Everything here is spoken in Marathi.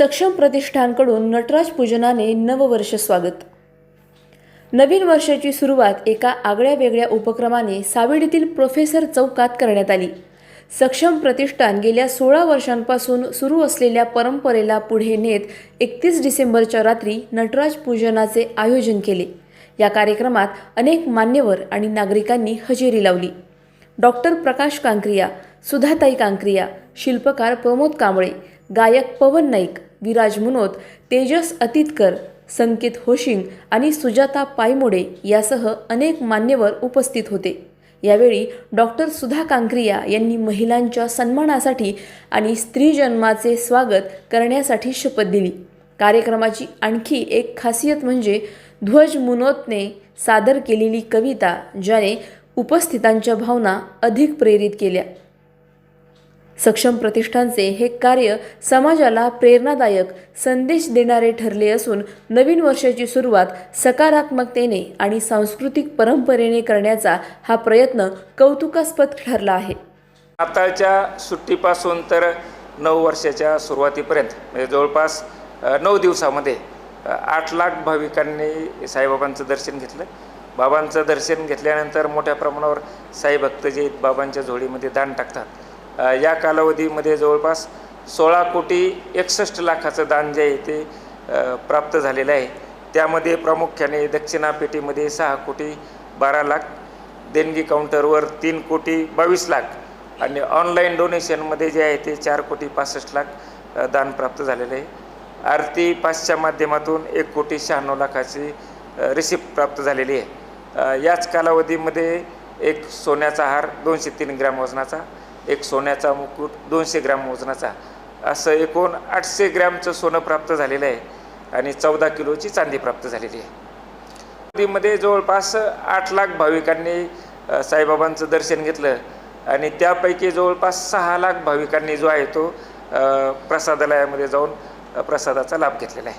सक्षम प्रतिष्ठानकडून नटराज पूजनाने नववर्ष स्वागत. नवीन वर्षाची सुरुवात एका आगळ्या वेगळ्या उपक्रमाने सावेडीतील प्रोफेसर चौकात करण्यात आली. सक्षम प्रतिष्ठान गेल्या सोळा वर्षांपासून सुरू असलेल्या परंपरेला पुढे नेत एकतीस डिसेंबरच्या रात्री नटराज पूजनाचे आयोजन केले. या कार्यक्रमात अनेक मान्यवर आणि नागरिकांनी हजेरी लावली. डॉक्टर प्रकाश कांक्रिया सुधाताई कांक्रिया शिल्पकार प्रमोद कांबळे गायक पवन नाईक विराज मुनोत तेजस अतितकर संकेत होशिंग आणि सुजाता पायमोडे यासह अनेक मान्यवर उपस्थित होते. यावेळी डॉक्टर सुधा कांक्रिया यांनी महिलांच्या सन्मानासाठी आणि स्त्री जन्माचे स्वागत करण्यासाठी शपथ दिली. कार्यक्रमाची आणखी एक खासियत म्हणजे ध्वज मुनोतने सादर केलेली कविता ज्याने उपस्थितांच्या भावना अधिक प्रेरित केल्या. सक्षम प्रतिष्ठानचे हे कार्य समाजाला प्रेरणादायक संदेश देणारे ठरले असून नवीन वर्षाची सुरुवात सकारात्मकतेने आणि सांस्कृतिक परंपरेने करण्याचा हा प्रयत्न कौतुकास्पद ठरला आहे. नाताळच्या सुट्टीपासून तर नऊ वर्षाच्या सुरुवातीपर्यंत म्हणजे जवळपास नऊ दिवसामध्ये आठ लाख भाविकांनी साईबाबांचं दर्शन घेतलं. बाबांचं दर्शन घेतल्यानंतर मोठ्या प्रमाणावर साईभक्त जे बाबांच्या झोळीमध्ये दान टाकतात. या कालावधीमध्ये जवळपास सोळा कोटी एकसष्ट लाखाचं दान जे आहे ते प्राप्त झालेलं आहे. त्यामध्ये प्रामुख्याने दक्षिणापेटीमध्ये सहा कोटी बारा लाख देणगी काउंटरवर तीन कोटी बावीस लाख आणि ऑनलाईन डोनेशनमध्ये जे आहे ते चार कोटी पासष्ट लाख दान प्राप्त झालेलं आहे. आरती पाचच्या माध्यमातून एक कोटी शहाण्णव लाखाची रिसिप्ट प्राप्त झालेली आहे. याच कालावधीमध्ये एक सोन्याचा हार दोनशे तीन ग्रॅम वजनाचा एक सोन्याचा मुकुट दोनशे ग्रॅम वजनाचा असं एकूण आठशे ग्रॅमचं सोनं प्राप्त झालेलं आहे आणि चौदा किलोची चांदी प्राप्त झालेली आहे. मध्ये जवळपास आठ लाख भाविकांनी साईबाबांचं दर्शन घेतलं आणि त्यापैकी जवळपास सहा लाख भाविकांनी जो आहे तो प्रसादालयामध्ये जाऊन प्रसादाचा लाभ घेतलेला आहे.